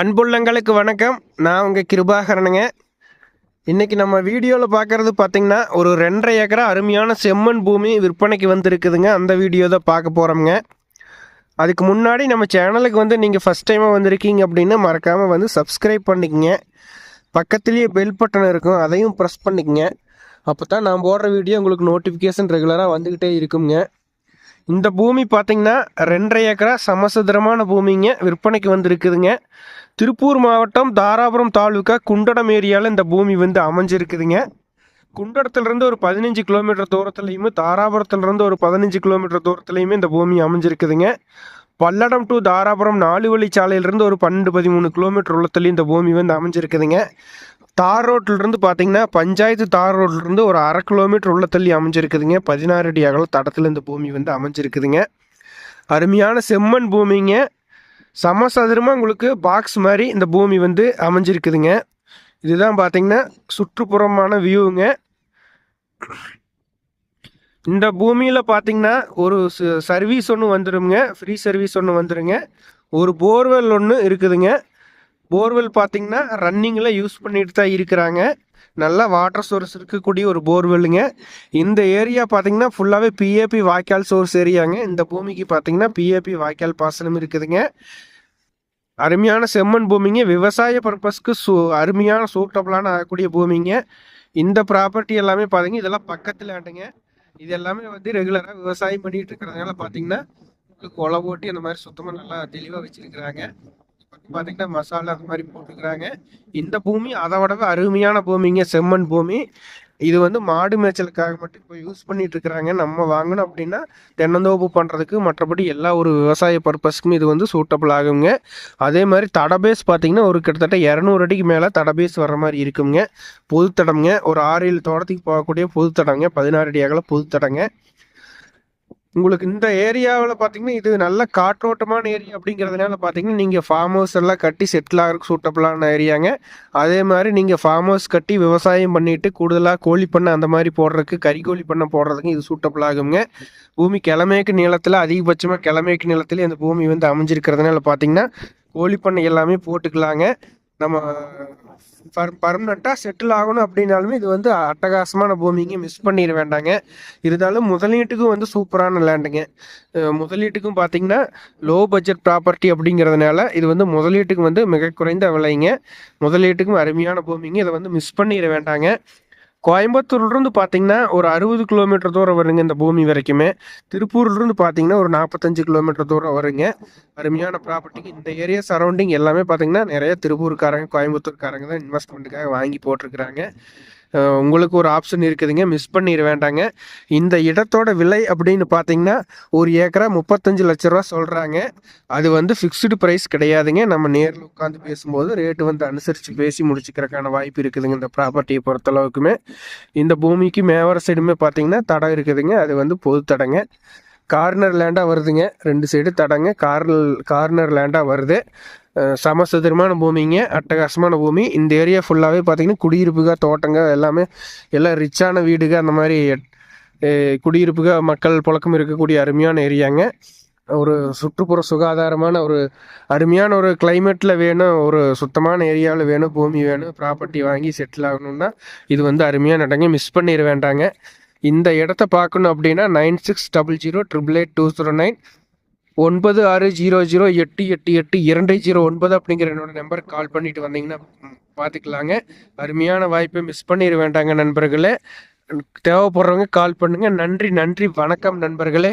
அன்புள்ளங்களுக்கு வணக்கம். நான் உங்கள் கிருபாகரனுங்க. இன்றைக்கி நம்ம வீடியோவில் பார்க்குறது பார்த்திங்கன்னா ஒரு ரெண்டரை ஏக்கரா அருமையான செம்மண் பூமி விற்பனைக்கு வந்துருக்குதுங்க. அந்த வீடியோ தான் பார்க்க போகிறோம்ங்க அதுக்கு முன்னாடி நம்ம சேனலுக்கு வந்து நீங்கள் ஃபஸ்ட் டைமாக வந்திருக்கீங்க அப்படின்னு மறக்காமல் வந்து சப்ஸ்கிரைப் பண்ணிக்கங்க. பக்கத்துலேயே பெல் பட்டன் இருக்கும். அதையும் ப்ரெஸ் பண்ணிக்கங்க. அப்போ தான் நான் போடுற வீடியோ உங்களுக்கு நோட்டிஃபிகேஷன் ரெகுலராக வந்துக்கிட்டே இருக்குங்க. இந்த பூமி பார்த்திங்கன்னா ரெண்டரை ஏக்கரா சமசதுரமான பூமிங்க. விற்பனைக்கு வந்துருக்குதுங்க. திருப்பூர் மாவட்டம் தாராபுரம் தாலுக்கா குண்டடம் ஏரியாவில் இந்த பூமி வந்து அமைஞ்சிருக்குதுங்க. குண்டடத்துலேருந்து ஒரு பதினஞ்சு கிலோமீட்டர் தூரத்துலையுமே தாராபுரத்துலேருந்து ஒரு பதினஞ்சு கிலோமீட்டர் தூரத்துலையுமே இந்த பூமி அமைஞ்சிருக்குதுங்க. பல்லடம் டு தாராபுரம் நாலு வழி சாலையிலேருந்து ஒரு பன்னெண்டு பதிமூணு கிலோமீட்டர் உள்ளத்துலேயும் இந்த பூமி வந்து அமைஞ்சிருக்குதுங்க. தார் ரோட்டிலிருந்து பார்த்தீங்கன்னா பஞ்சாயத்து தார் ரோட்லேருந்து ஒரு அரை கிலோமீட்டர் உள்ள தள்ளி அமைஞ்சிருக்குதுங்க. பதினாறு அடி அகல தடத்தில் இந்த பூமி வந்து அமைஞ்சிருக்குதுங்க. அருமையான செம்மண் பூமிங்க. சமசதுரமாக உங்களுக்கு பாக்ஸ் மாதிரி இந்த பூமி வந்து அமைஞ்சிருக்குதுங்க. இதுதான் பார்த்திங்கன்னா சுற்றுப்புறமான வியூங்க இந்த பூமியில் பார்த்திங்கன்னா ஒரு சர்வீஸ் ஒன்று வந்துடுங்க ஃப்ரீ சர்வீஸ் ஒன்று வந்துடுங்க ஒரு போர்வெல் ஒன்று இருக்குதுங்க. போர்வெல் பார்த்தீங்கன்னா ரன்னிங்கில் யூஸ் பண்ணிட்டு தான் இருக்கிறாங்க. நல்லா வாட்டர் சோர்ஸ் இருக்கக்கூடிய ஒரு போர்வெல்லுங்க இந்த ஏரியா பார்த்தீங்கன்னா ஃபுல்லாகவே பிஏபி வாய்க்கால் சோர்ஸ் ஏரியாங்க இந்த பூமிக்கு பார்த்தீங்கன்னா பிஏபி வாய்க்கால் பாசனம் இருக்குதுங்க. அருமையான செம்மண் பூமிங்க. விவசாய பர்பஸ்க்கு சூ அருமையான சூட்டபிளான ஆகக்கூடிய பூமிங்க. இந்த ப்ராப்பர்ட்டி எல்லாமே பார்த்தீங்க இதெல்லாம் பக்கத்தில் ஆண்டுங்க. இது எல்லாமே வந்து ரெகுலராக விவசாயம் பண்ணிட்டு இருக்கிறதுனால பார்த்தீங்கன்னா கொலை போட்டி அந்த மாதிரி சுத்தமாக நல்லா தெளிவாக வச்சுருக்கிறாங்க. பார்த்தீங்கன்னா மசாலா அந்த மாதிரி போட்டுக்கிறாங்க. இந்த பூமி அதை விடவே அருமையான பூமிங்க செம்மண் பூமி. இது வந்து மாடு மேய்ச்சலுக்காக மட்டும் இப்போ யூஸ் பண்ணிட்டு இருக்கிறாங்க நம்ம வாங்கணும் அப்படின்னா தென்னந்தோப்பு பண்ணுறதுக்கு மற்றபடி எல்லா ஒரு விவசாய பர்பஸ்க்கும் இது வந்து சூட்டபிள் ஆகுங்க. அதே மாதிரி தடபேஸ் பார்த்தீங்கன்னா ஒரு கிட்டத்தட்ட இரநூறு அடிக்கு மேலே தடபேஸ் வர மாதிரி இருக்குங்க. பொதுத்தடம்ங்க ஒரு ஆறு ஏழு தோட்டத்துக்கு போகக்கூடிய பொதுத்தடங்க பதினாறு அடி அகல பொதுத்தடங்க உங்களுக்கு இந்த ஏரியாவில் பார்த்தீங்கன்னா இது நல்ல காற்றோட்டமான ஏரியா அப்படிங்கிறதுனால பார்த்தீங்கன்னா நீங்கள் ஃபார்ம் ஹவுஸ் எல்லாம் கட்டி செட்டில் ஆகிறதுக்கு சூட்டபிளான ஏரியாங்க. அதே மாதிரி நீங்கள் ஃபார்ம் ஹவுஸ் கட்டி விவசாயம் பண்ணிவிட்டு கூடுதலாக கோழி பண்ணை அந்த மாதிரி போடுறதுக்கு கறிக்கோழி பண்ணை போடுறதுக்கு இது சூட்டபிள் ஆகுங்க. பூமி கிழமேக்கு நிலத்தில் அதிகபட்சமாக கிழமேக்கு நிலத்தில் இந்த பூமி வந்து அமைஞ்சிருக்கிறதுனால பார்த்தீங்கன்னா கோழி பண்ணை எல்லாமே போட்டுக்கலாங்க. நம்ம பர்மனெண்ட்டாக செட்டில் ஆகணும் அப்படின்னாலுமே இது வந்து அட்டகாசமான பூமிங்க மிஸ் பண்ணிட வேண்டாங்க. இருந்தாலும் முதலீட்டுக்கும் வந்து சூப்பரான லேண்டுங்க முதலீட்டுக்கும் பார்த்தீங்கன்னா லோ பட்ஜெட் ப்ராப்பர்ட்டி அப்படிங்கிறதுனால இது வந்து முதலீட்டுக்கு வந்து மிக குறைந்த விலைங்க. முதலீட்டுக்கும் அருமையான பூமிங்க. இதை வந்து மிஸ் பண்ணிட வேண்டாங்க. கோயம்புத்தூர்லேருந்து பார்த்தீங்கன்னா ஒரு அறுபது கிலோமீட்டர் தூரம் வருங்க இந்த பூமி வரைக்குமே. திருப்பூர்லேருந்து பார்த்தீங்கன்னா ஒரு நாற்பத்தஞ்சு கிலோமீட்டர் தூரம் வருங்க. அருமையான ப்ராப்பர்ட்டிக்கு இந்த ஏரியா சரௌண்டிங் எல்லாமே பார்த்தீங்கன்னா நிறைய திருப்பூர்காரங்க கோயம்புத்தூர்காரங்க தான் இன்வெஸ்ட்மெண்ட்டுக்காக வாங்கி போட்டிருக்கிறாங்க. உங்களுக்கு ஒரு ஆப்ஷன் இருக்குதுங்க. மிஸ் பண்ணிட வேண்டாங்க. இந்த இடத்தோட விலை அப்படின்னு பார்த்தீங்கன்னா ஒரு ஏக்கரா முப்பத்தஞ்சு லட்ச ரூபா சொல்கிறாங்க அது வந்து ஃபிக்ஸ்டு ப்ரைஸ் கிடையாதுங்க. நம்ம நேரில் உட்காந்து பேசும்போது ரேட்டு வந்து அனுசரித்து பேசி முடிச்சுக்கிறதுக்கான வாய்ப்பு இருக்குதுங்க இந்த ப்ராப்பர்ட்டியை பொறுத்தளவுக்குமே. இந்த பூமிக்கு மேவர சைடுமே பார்த்தீங்கன்னா தடம் இருக்குதுங்க. அது வந்து பொது தடங்க. கார்னர் லேண்டாக வருதுங்க. ரெண்டு சைடு தடங்க. கார்னர் கார்னர் லேண்டாக வருது. சமசதுரமான பூமிங்க அட்டகாசமான பூமி. இந்த ஏரியா ஃபுல்லாகவே பார்த்திங்கன்னா குடியிருப்புக தோட்டங்க எல்லாமே எல்லாம் ரிச்சான வீடுக அந்த மாதிரி குடியிருப்புக மக்கள் புழக்கம் இருக்கக்கூடிய அருமையான ஏரியாங்க ஒரு சுற்றுப்புற சுகாதாரமான ஒரு அருமையான ஒரு கிளைமேட்டில் வேணும் ஒரு சுத்தமான ஏரியாவில் வேணும் பூமி வேணும் ப்ராப்பர்ட்டி வாங்கி செட்டில் ஆகணும்னா இது வந்து அருமையான இடங்க மிஸ் பண்ணிட வேண்டாங்க. இந்த இடத்த பார்க்கணும் அப்படின்னா nine six double zero triple eight two zero nine ஒன்பது ஆறு ஜீரோ ஜீரோ எட்டு எட்டு எட்டு இரண்டு ஜீரோ ஒன்பது அப்படிங்கிற என்னோட நம்பருக்கு கால் பண்ணிட்டு வந்தீங்கன்னா பார்த்துக்கலாங்க அருமையான வாய்ப்பை மிஸ் பண்ணிட வேண்டாங்க நண்பர்களே. தேவைப்படுறவங்க கால் பண்ணுங்கள் நன்றி நன்றி. வணக்கம் நண்பர்களே.